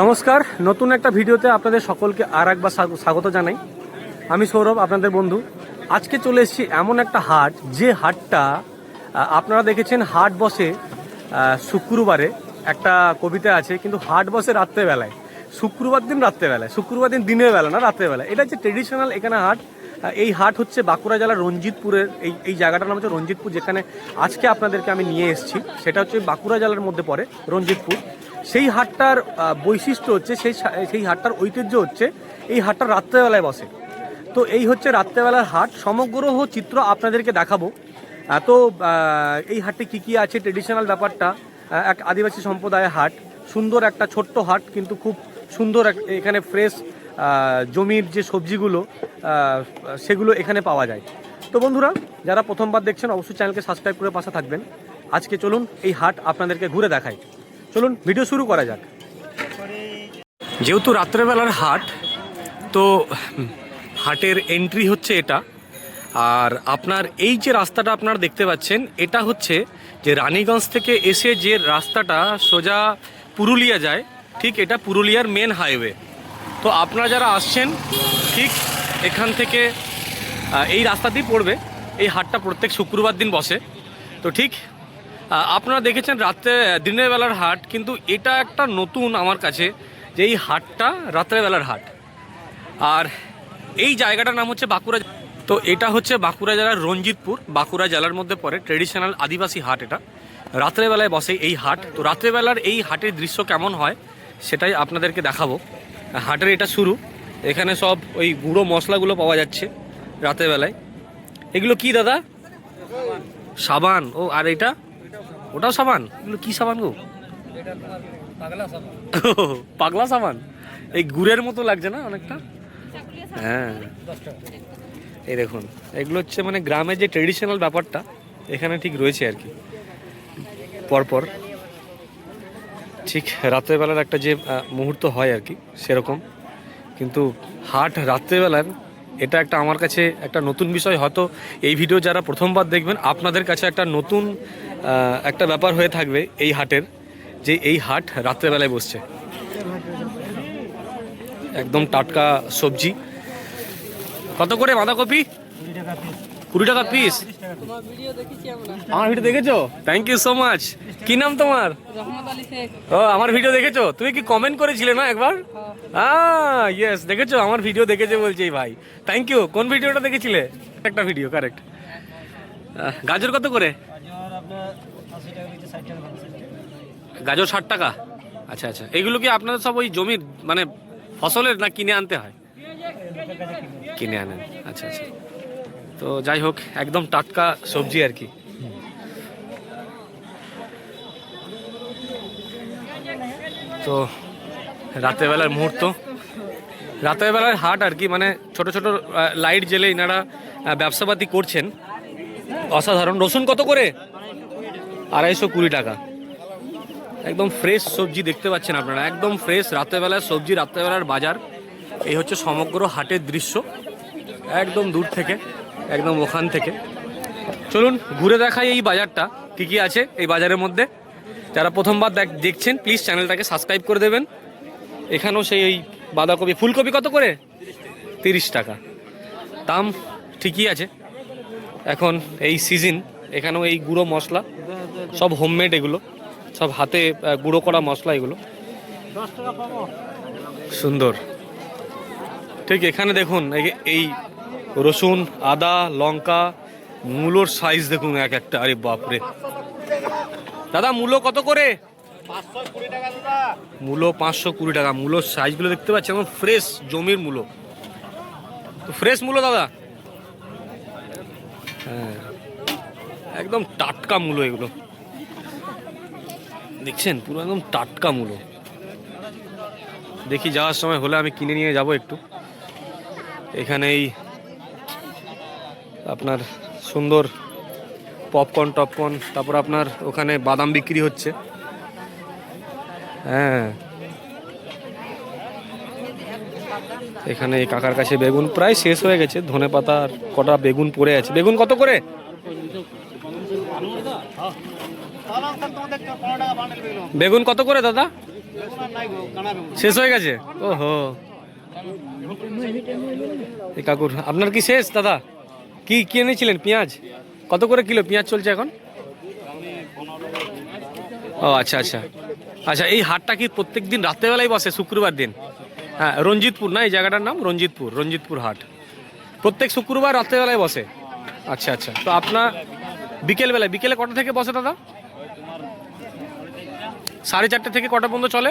নমস্কার, নতুন একটা ভিডিওতে আপনাদের সকলকে আর একবার স্বাগত জানাই। আমি সৌরভ, আপনাদের বন্ধু। আজকে চলে এসেছি এমন একটা হাট, যে হাটটা আপনারা দেখেছেন হাট বসে শুক্রবারে একটা কবিতা আছে, কিন্তু হাট বসে রাত্রেবেলায়। শুক্রবার দিন রাত্রেবেলায়, শুক্রবার দিন দিনের বেলা না রাত্রেবেলা এটা হচ্ছে ট্রেডিশনাল এখানে হাট। এই হাট হচ্ছে বাঁকুড়া জেলার রঞ্জিতপুরের, এই এই জায়গাটার নাম হচ্ছে রঞ্জিতপুর, যেখানে আজকে আপনাদেরকে আমি নিয়ে এসেছি। সেটা হচ্ছে বাঁকুড়া জেলার মধ্যে পড়ে রঞ্জিতপুর। সেই হাটটার বৈশিষ্ট্য হচ্ছে সেই সেই হাটটার ঐতিহ্য হচ্ছে এই হাটটা রাত্রেবেলায় বসে। তো এই হচ্ছে রাত্রেবেলার হাট। সমগ্র চিত্র আপনাদেরকে দেখাবো। তো এই হাটে কি কি আছে? ট্রেডিশনাল ব্যাপারটা এক আদিবাসী সম্প্রদায়ের হাট। সুন্দর একটা ছোট্ট হাট, কিন্তু খুব সুন্দর এখানে ফ্রেশ জমির যে সবজিগুলো সেগুলো এখানে পাওয়া যায়। তো বন্ধুরা, যারা প্রথমবার দেখছেন, অবশ্যই চ্যানেলকে সাবস্ক্রাইব করে পাশে থাকবেন। আজকে চলুন এই হাট আপনাদেরকে ঘুরে দেখাই। চলুন ভিডিও শুরু করা যাক। যেহেতু রাত্রেবেলার হাট, তো হাটের এন্ট্রি হচ্ছে এটা। আর আপনার এই যে রাস্তাটা আপনারা দেখতে পাচ্ছেন, এটা হচ্ছে যে রানীগঞ্জ থেকে এসে যে রাস্তাটা সোজা পুরুলিয়া যায়, ঠিক এটা পুরুলিয়ার মেন হাইওয়ে তো আপনারা যারা আসছেন, ঠিক এখান থেকে এই রাস্তাতেই পড়বে। এই হাটটা প্রত্যেক শুক্রবার দিন বসে। তো ঠিক আপনারা দেখেছেন রাত্রে দিনের বেলার হাট, কিন্তু এটা একটা নতুন আমার কাছে যে এই হাটটা রাত্রেবেলার হাট। আর এই জায়গাটার নাম হচ্ছে বাঁকুড়া তো এটা হচ্ছে বাঁকুড়া জেলার রঞ্জিতপুর। বাঁকুড়া জেলার মধ্যে পড়ে ট্রেডিশনাল আদিবাসী হাট এটা। রাত্রেবেলায় বসে এই হাট। তো রাত্রেবেলার এই হাটের দৃশ্য কেমন হয় সেটাই আপনাদেরকে দেখাবো। হাটের এটা শুরু। এখানে সব ওই গুঁড়ো মশলাগুলো পাওয়া যাচ্ছে রাত্রেবেলায় এগুলো কি দাদা? সাবান। ও, আর এটা? ওটাও সাবান? এগুলো কি সাবান গো? পাগলা সাবান? এই গুড়ের মতো লাগছে না অনেকটা? হ্যাঁ। এই দেখুন, এগুলো হচ্ছে মানে গ্রামের যে ট্রেডিশনাল ব্যাপারটা, এখানে ঠিক রয়েছে আর কি। পরপর। ঠিক রাত্রেবেলার একটা যে মুহূর্ত হয় আর কি, সেরকম। কিন্তু হাট রাত্রেবেলার, এটা একটা আমার কাছে একটা নতুন বিষয়। হয়তো এই ভিডিও যারা প্রথমবার দেখবেন, আপনাদের কাছে একটা নতুন একটা ব্যাপার হয়ে থাকবে এই হাটের যে এই হাট রাত্রেবেলায় বসছে। একদম টাটকা সবজি। কত করে বাঁধাকপি? কুড়ি টাকা পিস আমরা ভিডিও দেখেছ? থ্যাংক ইউ সো মাচ কি নাম তোমার? ও আমার ভিডিও দেখেছ? তুমি কি কমেন্ট করেছিলে না একবার? ইয়েস দেখেছ? আমার ভিডিও দেখেছে বলছে ভাই। থ্যাংক ইউ কোন ভিডিওটা দেখেছিলে? একটা ভিডিও কারেক্ট গাজর কত করে? গাজর ষাট টাকা? আচ্ছা আচ্ছা। এগুলো কি আপনাদের সব ওই জমির মানে ফসলের না কিনে আনতে হয়? কিনে আনেন। আচ্ছা আচ্ছা। তো যাই হোক, একদম টাটকা সবজি আর কি। তো রাতের বেলার মুহূর্ত। রাতের বেলার হাট আর কি মানে ছোট ছোট লাইট জেলে এনারা ব্যবসাপাতি করছেন। অসাধারণ। রসুন কত করে? আড়াইশো কুড়ি টাকা। একদম ফ্রেশ সবজি দেখতে পাচ্ছেন আপনারা। একদম ফ্রেশ রাত্রেবেলার সবজি রাত্রেবেলার বাজার। এই হচ্ছে সমগ্র হাটের দৃশ্য। একদম দূর থেকে, একদম ওখান থেকে। চলুন ঘুরে দেখাই এই বাজারটা। কি কি আছে এই বাজারের মধ্যে? যারা প্রথমবার দেখ- দেখছেন প্লিজ চ্যানেলটাকে সাবস্ক্রাইব করে দেবেন। এখানেও সেই ওই বাঁধাকপি ফুলকপি কত করে? তিরিশ টাকা। দাম ঠিকই আছে। এখন এই সিজন এখানেও এই গুঁড়ো মশলা। সব হোমমেড এগুলো। সব হাতে গুঁড়ো করা মশলা এগুলো। সুন্দর। ঠিক এখানে দেখুন, এই- রসুন, আদা, লঙ্কা, মূলোর সাইজ দেখুন এক একটা। আরে বাপরে। দাদা, মূলো কত করে? মূলো পাঁচশো কুড়ি টাকা। মূলোর সাইজগুলো দেখতে পাচ্ছি একদম ফ্রেশ জমির মূলো। তো ফ্রেশ মূলো, দাদা? হ্যাঁ। একদম টাটকা মূলো এগুলো। দেখছেন? পুরো একদম টাটকা মূলো। দেখি যাওয়ার সময় হলে আমি কিনে নিয়ে যাব একটু। এখানেই আপনার সুন্দর পপকর্ন টপকর্ন তারপর আপনার ওখানে বাদাম বিক্রি হচ্ছে। হ্যাঁ। এখানে এই কাকার কাছে বেগুন প্রায় শেষ হয়ে গেছে। ধনে পাতা কটা বেগুন পড়ে আছে। বেগুন কত করে? বেগুন কত করে দাদা? শেষ হয়ে গেছে? ওহো। এই কাকুর, আপনার কি শেষ দাদা? কি কি এনেছিলেন? পেঁয়াজ? কত করে কিলো পেঁয়াজ চলছে এখন? ও আচ্ছা আচ্ছা। আচ্ছা এই হাটটা কি প্রত্যেক দিন রাত্রেবেলায় বসে, শুক্রবার দিন? হ্যাঁ রঞ্জিতপুর না, এই জায়গাটার নাম? রঞ্জিতপুর রঞ্জিতপুর হাট। প্রত্যেক শুক্রবার রাত্রেবেলায় বসে। আচ্ছা আচ্ছা। তো আপনার বিকেলবেলায়, বিকেলে কটা থেকে বসে দাদা? সাড়ে চারটে থেকে কটা পর্যন্ত চলে?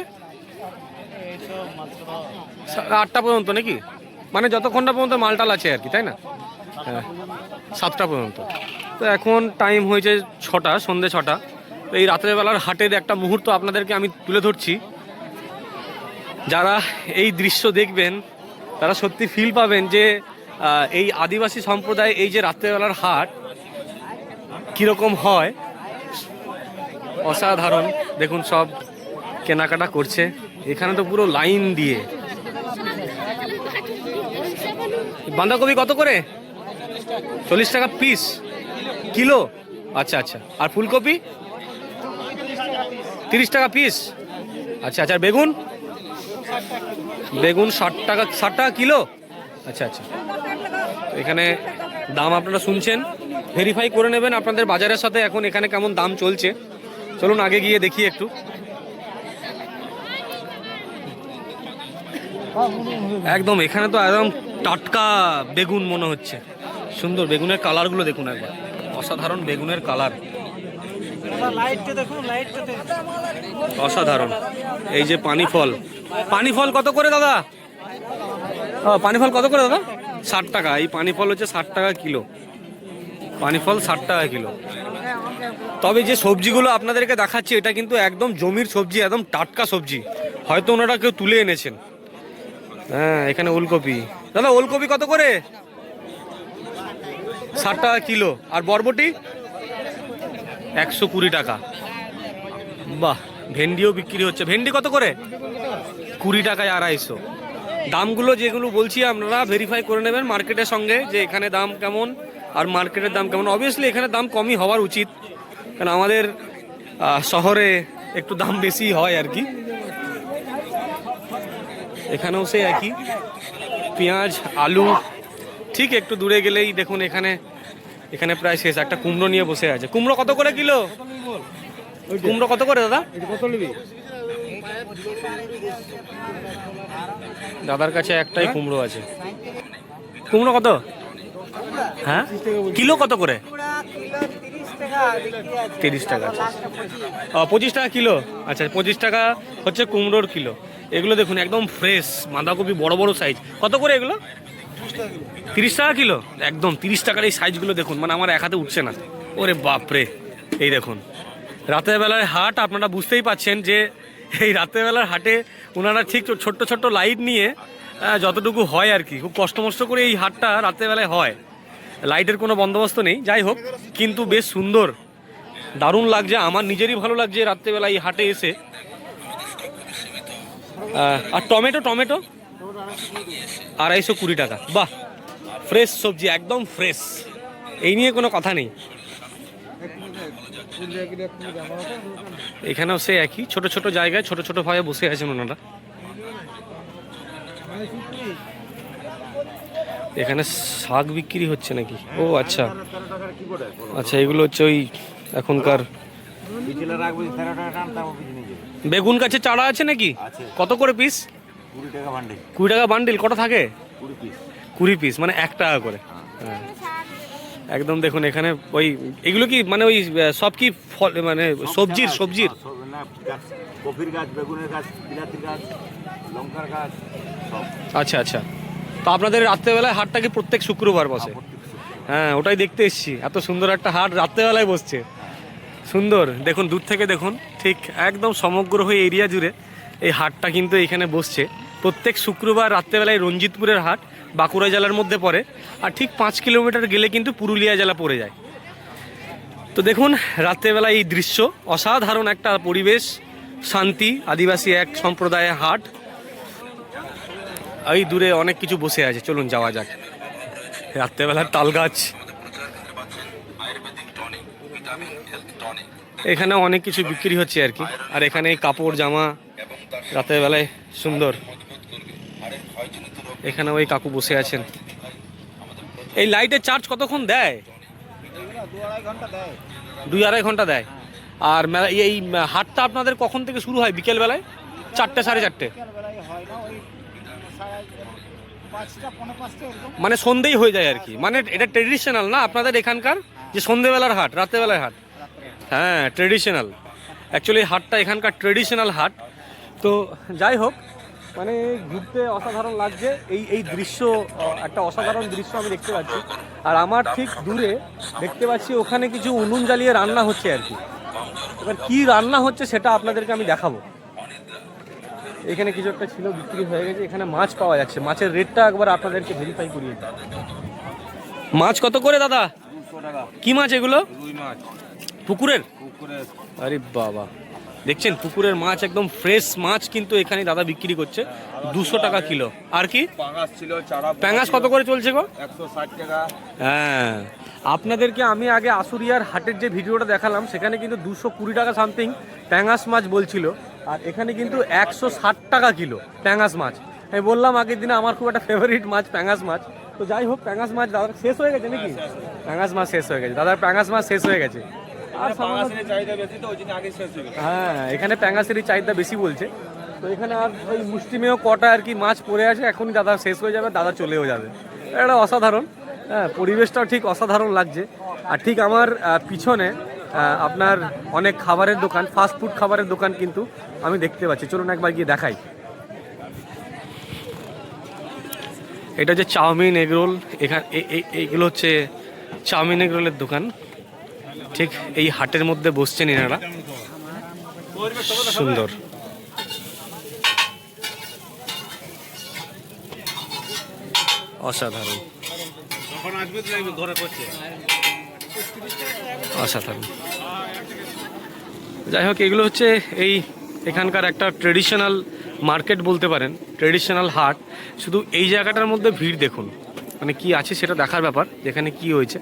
আটটা পর্যন্ত নাকি? মানে যতক্ষণটা পর্যন্ত মালটাল আছে আর কি, তাই না? হ্যাঁ সাতটা পর্যন্ত। তো এখন টাইম হয়েছে ছটা, সন্ধে ছটা। তো এই রাত্রেবেলার হাটের একটা মুহূর্ত আপনাদেরকে আমি তুলে ধরছি। যারা এই দৃশ্য দেখবেন, তারা সত্যি ফিল পাবেন যে এই আদিবাসী সম্প্রদায় এই যে রাত্রেবেলার হাট, কীরকম হয়। অসাধারণ। দেখুন, সব কেনাকাটা করছে। এখানে তো পুরো লাইন দিয়ে। বাঁধাকপি কত করে? চল্লিশ টাকা পিস কিলো? আচ্ছা আচ্ছা। আর ফুলকপি? তিরিশ টাকা পিস আচ্ছা আচ্ছা। আর বেগুন? বেগুন ষাট টাকা ষাট টাকা কিলো? আচ্ছা আচ্ছা। এখানে দাম আপনারা শুনছেন। ভেরিফাই করে নেবেন। আপনাদের বাজারের সাথে এখন এখানে কেমন দাম চলছে। চলুন আগে গিয়ে দেখি একটু। একদম, এখানে তো একদম টাটকা বেগুন মনে হচ্ছে। সুন্দর, বেগুনের কালারগুলো দেখুন একবার। অসাধারণ বেগুনের কালার। অসাধারণ। এই যে পানি ফল। পানি ফল কত করে দাদা? পানি ফল কত করে দাদা? ষাট টাকা। এই পানি ফল হচ্ছে ষাট টাকা কিলো। পানি ফল ষাট টাকা কিলো। তবে যে সবজিগুলো আপনাদেরকে দেখাচ্ছি, এটা কিন্তু একদম জমির সবজি, একদম টাটকা সবজি। হয়তো ওনারা কেউ তুলে এনেছেন। হ্যাঁ এখানে ওলকপি। দাদা, ওলকপি কত করে? ষাট টাকা কিলো। আর বরবটি? একশো কুড়ি টাকা। বাহ, ভেন্ডিও বিক্রি হচ্ছে। ভেন্ডি কত করে? কুড়ি টাকায় আড়াইশো। দামগুলো যেগুলো বলছি, আপনারা ভেরিফাই করে নেবেন মার্কেটের সঙ্গে যে এখানে দাম কেমন। আর মার্কেটের দাম কেমন? অবভিয়াসলি এখানে দাম কমই হওয়ার উচিত। কারণ আমাদের শহরে একটু দাম বেশি হয় আর কি। এখানেও সেই একই। পেঁয়াজ, আলু, ঠিক একটু দূরে গেলেই দেখুন এখানে এখানে প্রায় শেষ। একটা কুমড়ো নিয়ে বসে আছে। কুমড়ো কত করে কিলো? কুমড়ো কত করে দাদা? দাদার কাছে একটাই কুমড়ো আছে। কুমড়ো কত? হ্যাঁ? কিলো কত করে? তিরিশ টাকা। আচ্ছা পঁচিশ টাকা কিলো? আচ্ছা পঁচিশ টাকা হচ্ছে কুমড়োর কিলো। এগুলো দেখুন, একদম ফ্রেশ বাঁধাকপি বড় বড় সাইজ কত করে এগুলো? তিরিশ টাকা কিলো? একদম, তিরিশ টাকার এই সাইজগুলো দেখুন মানে আমার এক হাতে উঠছে না। ওরে বাপরে, এই দেখুন। রাতের বেলার হাট, আপনারা বুঝতেই পাচ্ছেন যে এই রাতের বেলার হাটে ওনারা ঠিক ছোট্ট ছোট্ট লাইট নিয়ে যতটুকু হয় আর কি, খুব কষ্ট মষ্ট করে এই হাটটা রাতের বেলায় হয়। লাইটের কোনো বন্দোবস্ত নেই, যাই হোক, কিন্তু বেশ সুন্দর। দারুণ লাগছে, আমার নিজেরই ভালো লাগছে রাত্রেবেলা এই হাটে এসে। আর টমেটো টমেটো? আড়াইশো কুড়ি টাকা। বাহ, ফ্রেশ সবজি, একদম ফ্রেশ। এই নিয়ে কোনো কথা নেই। এখানেও সে একই, ছোট ছোট জায়গায়, ছোট ছোট ভাবে বসে আছেন ওনারা। এখানে শাক বিক্রি হচ্ছে নাকি? ও আচ্ছা। আচ্ছা এগুলো হচ্ছে ওই এখনকার বেগুন গাছে চারা আছে নাকি? কত করে পিস কুড়ি টাকা বান্ডেল কটা থাকে? কুড়ি পিস মানে এক টাকা করে। হ্যাঁ। একদম দেখুন এখানে ওই এগুলো কি মানে ওই সব কি ফল মানে সবজির সবজির? না গাছ বেগুনের গাছ বিলাতির গাছ লঙ্কার গাছ আচ্ছা আচ্ছা। তো আপনাদের রাত্রেবেলায় হাটটা কি প্রত্যেক শুক্রবার বসে? হ্যাঁ ওটাই দেখতে এসছি। এত সুন্দর একটা হাট রাত্রেবেলায় বসছে। সুন্দর। দেখুন দূর থেকে দেখুন ঠিক একদম সমগ্র হয়ে এরিয়া জুড়ে এই হাটটা কিন্তু এখানে বসছে। প্রত্যেক শুক্রবার রাত্রেবেলায় রঞ্জিতপুরের হাট বাঁকুড়া জেলার মধ্যে পড়ে আর ঠিক পাঁচ কিলোমিটার গেলে কিন্তু পুরুলিয়া জেলা পড়ে যায়। তো দেখুন রাত্রেবেলা এই দৃশ্য অসাধারণ একটা পরিবেশ শান্তি আদিবাসী এক সম্প্রদায়ের হাট। এই দূরে অনেক কিছু বসে আছে, চলুন যাওয়া যাক। রাত্রেবেলার তাল গাছ। এখানে অনেক কিছু বিক্রি হচ্ছে আর কি। আর এখানে কাপড়, জামা রাতের বেলায় সুন্দর। এখানে ওই কাকু বসে আছেন। এই লাইটের চার্জ কতক্ষণ দেয়? দুই আড়াই ঘণ্টা দেয়। আর এই হাটটা আপনাদের কখন থেকে শুরু হয়? বিকেল বেলায় চারটে, সাড়ে চারটে? মানে সন্ধেই হয়ে যায় আর কি। মানে এটা ট্রেডিশনাল না? আপনাদের এখানকার? যে সন্ধেবেলার হাট রাতেরবেলার হাট। হ্যাঁ ট্রেডিশনাল অ্যাকচুয়ালি হাটটা এখানকার ট্রেডিশনাল হাট। তো যাই হোক মানে ঘুরতে অসাধারণ লাগছে। এই এই দৃশ্য একটা অসাধারণ দৃশ্য আমি দেখতে পাচ্ছি। আর আমার ঠিক দূরে দেখতে পাচ্ছি, ওখানে কিছু উনুন জ্বালিয়ে রান্না হচ্ছে আর কি। এবার কী রান্না হচ্ছে সেটা আপনাদেরকে আমি দেখাবো। এখানে কিছু একটা ছিল বিক্রি হয়ে গেছে। এখানে মাছ পাওয়া যাচ্ছে। মাছের রেটটা একবার আপনাদেরকে ভেরিফাই করিয়ে। মাছ কত করে দাদা? কি মাছ এগুলো? মাছ। পুকুরের? আরে বাবা। দেখছেন পুকুরের মাছ একদম ফ্রেশ মাছ কিন্তু এখানে দাদা বিক্রি করছে। দুশো টাকা কিলো। আর কি? প্যাঙ্গাস কত করে চলছে গো? হ্যাঁ। আপনাদেরকে আমি আগে আসুরিয়ার হাটের যে ভিডিওটা দেখালাম সেখানে কিন্তু দুশো কুড়ি টাকা সামথিং প্যাঙ্গাস মাছ বলছিল। আর এখানে কিন্তু একশো ষাট টাকা কিলো প্যাঙ্গাস মাছ। আমি বললাম আগের দিনে আমার খুব একটা ফেভারিট মাছ প্যাঙ্গাস মাছ। তো যাই হোক প্যাঙ্গাস মাছ দাদার শেষ হয়ে গেছে নাকি? প্যাঙ্গাস মাছ শেষ হয়ে গেছে। দাদার প্যাঙ্গাস মাছ শেষ হয়ে গেছে। আর শেষ হয়ে হ্যাঁ এখানে প্যাঙ্গাসেরই চাহিদা বেশি বলছে। তো এখানে আর ওই মুষ্টিমেয় কটা আর কি মাছ পড়ে আসে এখনই দাদা শেষ হয়ে যাবে দাদা চলেও যাবে। এটা অসাধারণ। হ্যাঁ পরিবেশটাও ঠিক অসাধারণ লাগছে। আর ঠিক আমার পিছনে আপনার অনেক খাবারের দোকান ফাস্ট ফুড খাবারের দোকান কিন্তু আমি দেখতে পাচ্ছি। চলুন একবার গিয়ে দেখাই। এটা হচ্ছে চাউমিন এগরোল এখানে এইগুলো হচ্ছে চাউমিন এগরোলের দোকান। ঠিক এই হাটের মধ্যে বসছেন এনারা। সুন্দর। অসাধারণ। অসাধারণ যাই হোক এগুলো হচ্ছে এই এখানকার একটা ট্রেডিশনাল মার্কেট বলতে পারেন ট্রেডিশনাল হাট। শুধু এই জায়গাটার মধ্যে ভিড় দেখুন মানে কি আছে সেটা দেখার ব্যাপার যেখানে কি হয়েছে।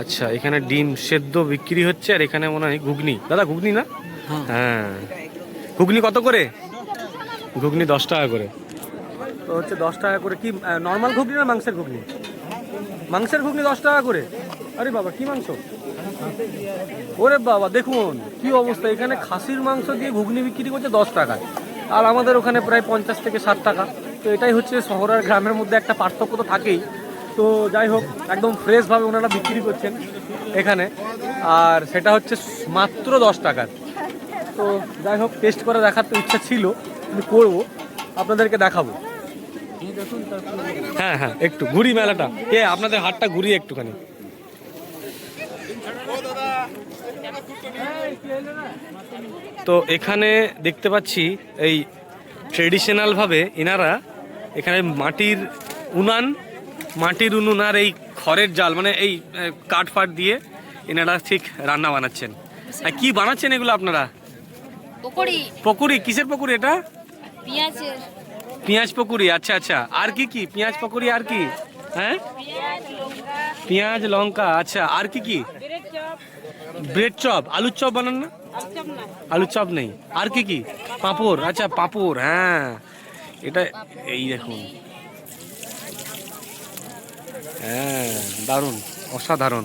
আচ্ছা এখানে ডিম সেদ্ধ বিক্রি হচ্ছে আর এখানে মনে হয় ঘুগনি। দাদা ঘুগনি না? হ্যাঁ। ঘুগনি কত করে? ঘুগনি দশ টাকা করে। তো হচ্ছে দশ টাকা করে। কি নর্মাল ঘুগনি না মাংসের ঘুগনি? মাংসের ঘুগনি দশ টাকা করে। আরে বাবা, কি মাংস? ওরে বাবা, দেখুন, কি অবস্থা। এখানে খাসির মাংস দিয়ে ঘুগনি বিক্রি করছে দশ টাকায় আর আমাদের ওখানে প্রায় পঞ্চাশ থেকে ষাট টাকা। তো এটাই হচ্ছে শহর আর গ্রামের মধ্যে একটা পার্থক্য তো থাকেই। তো যাই হোক, একদম ফ্রেশভাবে ওনারা বিক্রি করছেন এখানে। আর সেটা হচ্ছে মাত্র দশ টাকার। তো যাই হোক টেস্ট করে দেখার তো ইচ্ছা ছিল, কিন্তু করব। আপনাদেরকে দেখাবো। হ্যাঁ হ্যাঁ একটু ঘুরি মেলাটা। এ আপনাদের হাটটা ঘুরি একটুখানি। তো এখানে দেখতে পাচ্ছি এই ট্রেডিশনালভাবে এনারা এখানে মাটির উনান মাটির উনুন আর এই খড়ের জাল মানে এই কাঠ ফাট দিয়ে এনারা ঠিক রান্না বানাচ্ছেন। আর কি বানাচ্ছেন এগুলো আপনারা? পকোড়ি। পকুড়ি? কিসের পকুড়ি এটা? পেঁয়াজের। পেঁয়াজ পকুড়ি আচ্ছা আচ্ছা। আর কি কি? পেঁয়াজ পকুড়ি আর কি? হ্যাঁ? পেঁয়াজ, লঙ্কা আচ্ছা। আর কি কি? Bread chop. আলুর চপ বানান না? আলুর চপ নেই। আর কি কি? পাঁপড়। আচ্ছা পাঁপড় হ্যাঁ। এটা এই দেখুন। হ্যাঁ দারুণ, অসাধারণ।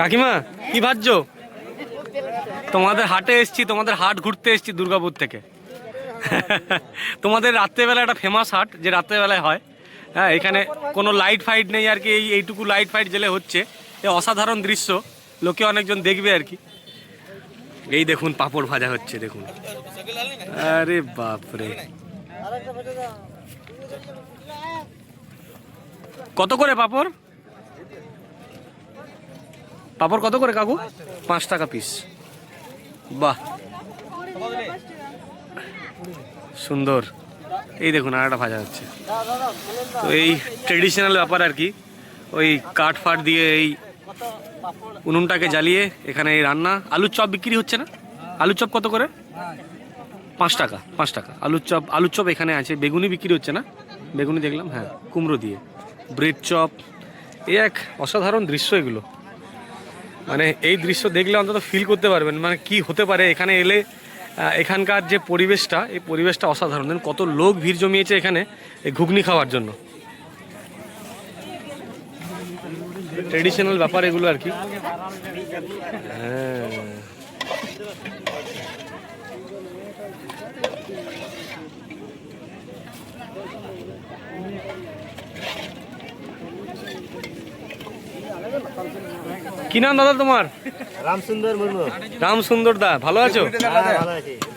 কাকিমা, কি ভাবছ? তোমাদের হাটে এসছি, তোমাদের হাট ঘুরতে এসছি দুর্গাপুর থেকে। তোমাদের রাত্রেবেলা একটা ফেমাস হাট, যে রাত্রেবেলায় হয়। হ্যাঁ এখানে কোনো লাইট ফাইট নেই আর কি, এই এইটুকু লাইট ফাইট জেলে হচ্ছে। এ অসাধারণ দৃশ্য, লোকে অনেকজন দেখবে আর কি। এই দেখুন, পাপড় ভাজা হচ্ছে, দেখুন। আরে বাপরে। কত করে পাপড়? পাপড় কত করে, কাকু? পাঁচ টাকা পিস বাহ। সুন্দর। এই দেখুন একটা ভাজা হচ্ছে। তো এই ট্রেডিশনাল ব্যাপার আর কি। ওই কাঠ ফাট দিয়ে এই উনুনটাকে জ্বালিয়ে এখানে এই রান্না। আলুর চপ বিক্রি হচ্ছে না? আলুর চপ কত করে? পাঁচ টাকা পাঁচ টাকা। আলুর চপ আলুর চপ এখানে আছে। বেগুনি বিক্রি হচ্ছে না? বেগুনি দেখলাম হ্যাঁ কুমড়ো দিয়ে। Bread chop. এই এক অসাধারণ দৃশ্য এগুলো। মানে এই দৃশ্য দেখলে অন্তত ফিল করতে পারবেন। মানে কি হতে পারে? এখানে এলে এখানকার যে পরিবেশটা, এই পরিবেশটা অসাধারণ। কত লোক ভিড় জমিয়েছে এখানে এই ঘুগনি খাওয়ার জন্য। ট্রেডিশনাল ব্যাপার এগুলো আর কি। হ্যাঁ। কি নাম দাদা তোমার? রামসুন্দর মুর্মু। রাম সুন্দর দা ভালো আছো? হ্যাঁ,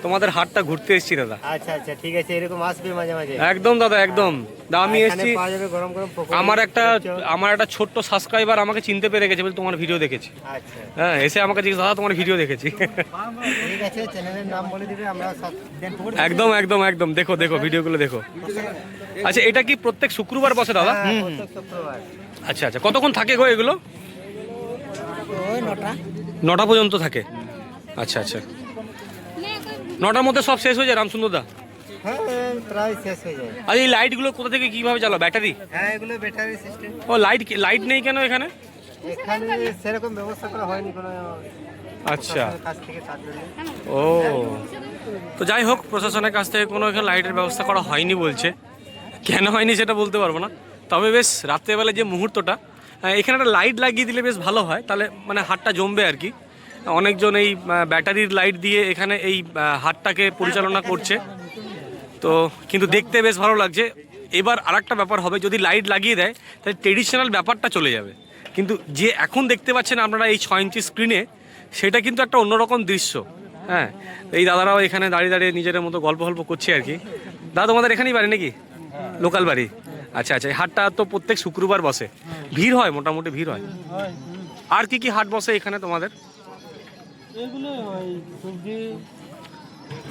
তোমাদের হাটটা ঘুরতে এসেছি দাদা। আচ্ছা আচ্ছা ঠিক আছে এরকম আসবে মাঝে মাঝে। একদম দাদা একদম। দা আমি এসেছি। আমার একটা আমার একটা ছোট্ট সাবস্ক্রাইবার আমাকে চিনতে পেরে গেছে বলে তোমার ভিডিও দেখেছি। আচ্ছা। হ্যাঁ এসে আমাকে জিজ্ঞেস দাদা তোমার ভিডিও দেখেছি। একদম একদম একদম। দেখো দেখো ভিডিওগুলো দেখো। আচ্ছা এটা কি প্রত্যেক শুক্রবার বসে দাদা? হ্যাঁ, আচ্ছা আচ্ছা কতক্ষণ থাকে গো এগুলো? নটা। নটা পর্যন্ত থাকে? আচ্ছা আচ্ছা। নটার মধ্যে সব শেষ হয়ে যায় রামসুন্দর দা? হ্যাঁ প্রায় শেষ হয়ে যায়। আর এই লাইটগুলো কোথা থেকে কীভাবে চালাও? ব্যাটারি? হ্যাঁ এগুলো ব্যাটারি সিস্টেম। ও লাইট লাইট নেই কেন এখানে? এখানে সেরকম ব্যবস্থা করা হয়নি কোনো আচ্ছা। ও তো যাই হোক প্রশাসনের কাছ থেকে কোনো এখানে লাইটের ব্যবস্থা করা হয়নি বলছে। কেন হয়নি সেটা বলতে পারব না। তবে বেশ রাত্রেবেলা যে মুহূর্তটা এখানে একটা লাইট লাগিয়ে দিলে বেশ ভালো হয়। তাহলে মানে হাটটা জমবে আর কি। অনেকজন এই ব্যাটারির লাইট দিয়ে এখানে এই হাটটাকে পরিচালনা করছে। তো কিন্তু দেখতে বেশ ভালো লাগছে। এবার আরেকটা ব্যাপার হবে, যদি লাইট লাগিয়ে দেয়, তাহলে ট্রেডিশনাল ব্যাপারটা চলে যাবে। কিন্তু যে এখন দেখতে পাচ্ছেন আপনারা এই ছয় ইঞ্চি স্ক্রিনে সেটা কিন্তু একটা অন্যরকম দৃশ্য। হ্যাঁ এই দাদারাও এখানে দাঁড়িয়ে দাঁড়িয়ে নিজেদের মতো গল্প গল্প করছে আর কি। দাদা, তোমাদের এখানেই বাড়ি নাকি? লোকাল বাড়ি। আচ্ছা আচ্ছা এই হাটটা তো প্রত্যেক শুক্রবার বসে। ভিড় হয় মোটামুটি ভিড় হয়। আর কি কি হাট বসে এখানে তোমাদের?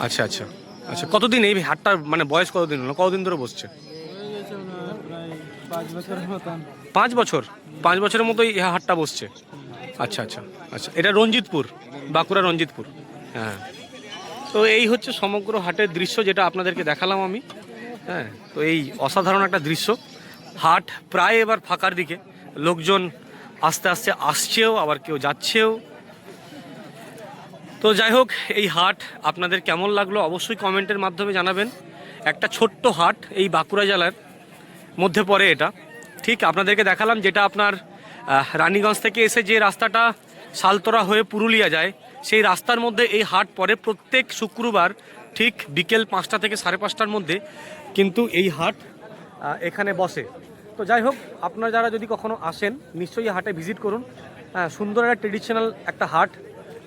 আচ্ছা আচ্ছা আচ্ছা কতদিন এই হাটটার মানে বয়স কতদিন হলো? কতদিন ধরে বসছে? পাঁচ বছর? পাঁচ বছরের মতোই এই হাটটা বসছে? আচ্ছা আচ্ছা আচ্ছা এটা রঞ্জিতপুর বাঁকুড়া রঞ্জিতপুর। হ্যাঁ। তো এই হচ্ছে সমগ্র হাটের দৃশ্য যেটা আপনাদেরকে দেখালাম আমি। হ্যাঁ তো এই অসাধারণ একটা দৃশ্য। হাট প্রায় এবার ফাঁকার দিকে। লোকজন আস্তে আস্তে আসছেও, আবার কেউ যাচ্ছেও। তো যাই হোক, এই হাট আপনাদের কেমন লাগল অবশ্যই কমেন্টের মাধ্যমে জানাবেন। একটা ছোট্ট হাট এই বাঁকুড়া জেলার মধ্যে পড়ে এটা। ঠিক আপনাদেরকে দেখালাম যেটা আপনার রানীগঞ্জ থেকে এসে যে রাস্তাটা সালতরা হয়ে পুরুলিয়া যায়, সেই রাস্তার মধ্যে এই হাট পরে প্রত্যেক শুক্রবার ঠিক বিকেল পাঁচটা থেকে সাড়ে পাঁচটার মধ্যে। কিন্তু এই হাট এখানে বসে। তো যাই হোক, আপনারা যারা যদি কখনো আসেন, নিশ্চয়ই হাটে ভিজিট করুন। হ্যাঁ সুন্দর একটা ট্রেডিশনাল একটা হাট,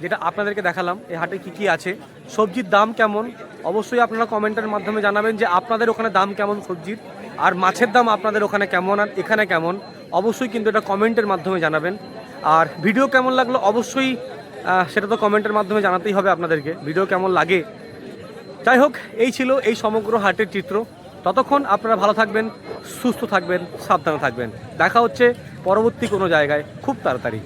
যেটা আপনাদেরকে দেখালাম। এই হাটে কি কি আছে, সবজির দাম কেমন? অবশ্যই আপনারা কমেন্টের মাধ্যমে জানাবেন যে আপনাদের ওখানে দাম কেমন সবজির, আর মাছের দাম আপনাদের ওখানে কেমন, আর এখানে কেমন। অবশ্যই কিন্তু এটা কমেন্টের মাধ্যমে জানাবেন। আর ভিডিও কেমন লাগল? অবশ্যই সেটা তো কমেন্টের মাধ্যমে জানাতেই হবে আপনাদেরকে। ভিডিও কেমন লাগে? যাই হোক, এই ছিল এই সমগ্র হাটের চিত্র। ততক্ষণ আপনারা ভালো থাকবেন, সুস্থ থাকবেন, সাবধানে থাকবেন। দেখা হচ্ছে পরবর্তী কোনো জায়গায় খুব তাড়াতাড়ি।